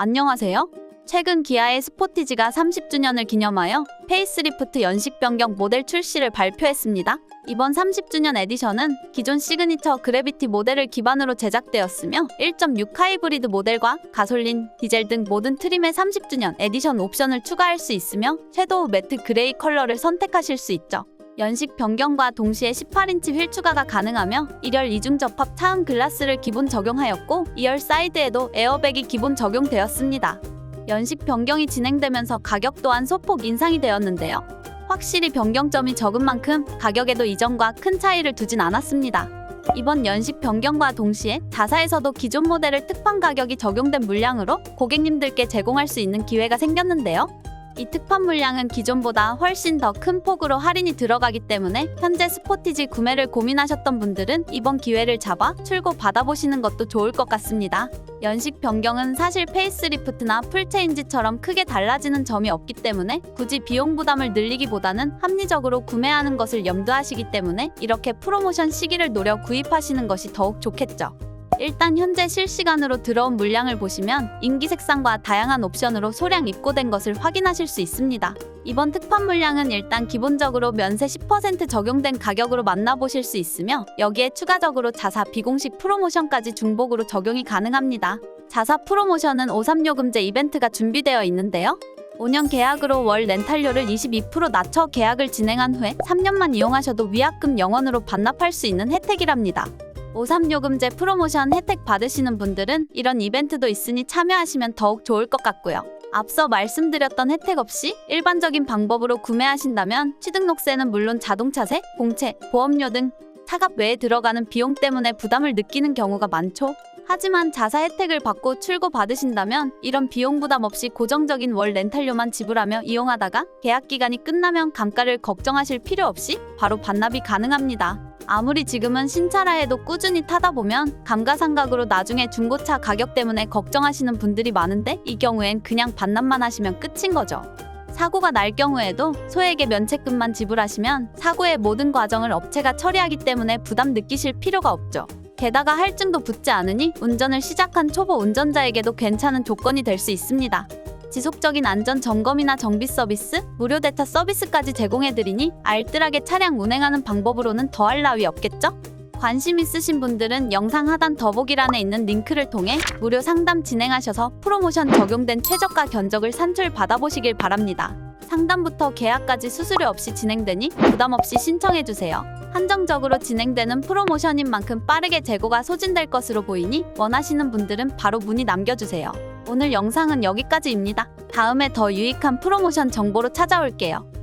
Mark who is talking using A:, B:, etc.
A: 안녕하세요. 최근 기아의 스포티지가 30주년을 기념하여 페이스리프트 연식 변경 모델 출시를 발표했습니다. 이번 30주년 에디션은 기존 시그니처 그래비티 모델을 기반으로 제작되었으며 1.6 하이브리드 모델과 가솔린, 디젤 등 모든 트림에 30주년 에디션 옵션을 추가할 수 있으며 섀도우 매트 그레이 컬러를 선택하실 수 있죠. 연식 변경과 동시에 18인치 휠 추가가 가능하며 1열 이중 접합 차음 글라스를 기본 적용하였고 2열 사이드에도 에어백이 기본 적용되었습니다. 연식 변경이 진행되면서 가격 또한 소폭 인상이 되었는데요. 확실히 변경점이 적은 만큼 가격에도 이전과 큰 차이를 두진 않았습니다. 이번 연식 변경과 동시에 자사에서도 기존 모델을 특판 가격이 적용된 물량으로 고객님들께 제공할 수 있는 기회가 생겼는데요. 이 특판 물량은 기존보다 훨씬 더 큰 폭으로 할인이 들어가기 때문에 현재 스포티지 구매를 고민하셨던 분들은 이번 기회를 잡아 출고 받아보시는 것도 좋을 것 같습니다. 연식 변경은 사실 페이스리프트나 풀체인지처럼 크게 달라지는 점이 없기 때문에 굳이 비용 부담을 늘리기보다는 합리적으로 구매하는 것을 염두하시기 때문에 이렇게 프로모션 시기를 노려 구입하시는 것이 더욱 좋겠죠. 일단 현재 실시간으로 들어온 물량을 보시면 인기 색상과 다양한 옵션으로 소량 입고된 것을 확인하실 수 있습니다. 이번 특판 물량은 일단 기본적으로 면세 10% 적용된 가격으로 만나보실 수 있으며 여기에 추가적으로 자사 비공식 프로모션까지 중복으로 적용이 가능합니다. 자사 프로모션은 536금제 이벤트가 준비되어 있는데요. 5년 계약으로 월 렌탈료를 22% 낮춰 계약을 진행한 후에 3년만 이용하셔도 위약금 영원으로 반납할 수 있는 혜택이랍니다. 536금제 프로모션 혜택 받으시는 분들은 이런 이벤트도 있으니 참여하시면 더욱 좋을 것 같고요. 앞서 말씀드렸던 혜택 없이 일반적인 방법으로 구매하신다면 취등록세는 물론 자동차세, 공채, 보험료 등 차값 외에 들어가는 비용 때문에 부담을 느끼는 경우가 많죠. 하지만 자사 혜택을 받고 출고 받으신다면 이런 비용 부담 없이 고정적인 월 렌탈료만 지불하며 이용하다가 계약 기간이 끝나면 감가를 걱정하실 필요 없이 바로 반납이 가능합니다. 아무리 지금은 신차라 해도 꾸준히 타다 보면 감가상각으로 나중에 중고차 가격 때문에 걱정하시는 분들이 많은데 이 경우엔 그냥 반납만 하시면 끝인 거죠. 사고가 날 경우에도 소액의 면책금만 지불하시면 사고의 모든 과정을 업체가 처리하기 때문에 부담 느끼실 필요가 없죠. 게다가 할증도 붙지 않으니 운전을 시작한 초보 운전자에게도 괜찮은 조건이 될 수 있습니다. 지속적인 안전 점검이나 정비 서비스, 무료 대타 서비스까지 제공해드리니 알뜰하게 차량 운행하는 방법으로는 더할 나위 없겠죠? 관심 있으신 분들은 영상 하단 더보기란에 있는 링크를 통해 무료 상담 진행하셔서 프로모션 적용된 최저가 견적을 산출 받아보시길 바랍니다. 상담부터 계약까지 수수료 없이 진행되니 부담 없이 신청해주세요. 한정적으로 진행되는 프로모션인 만큼 빠르게 재고가 소진될 것으로 보이니 원하시는 분들은 바로 문의 남겨주세요. 오늘 영상은 여기까지입니다. 다음에 더 유익한 프로모션 정보로 찾아올게요.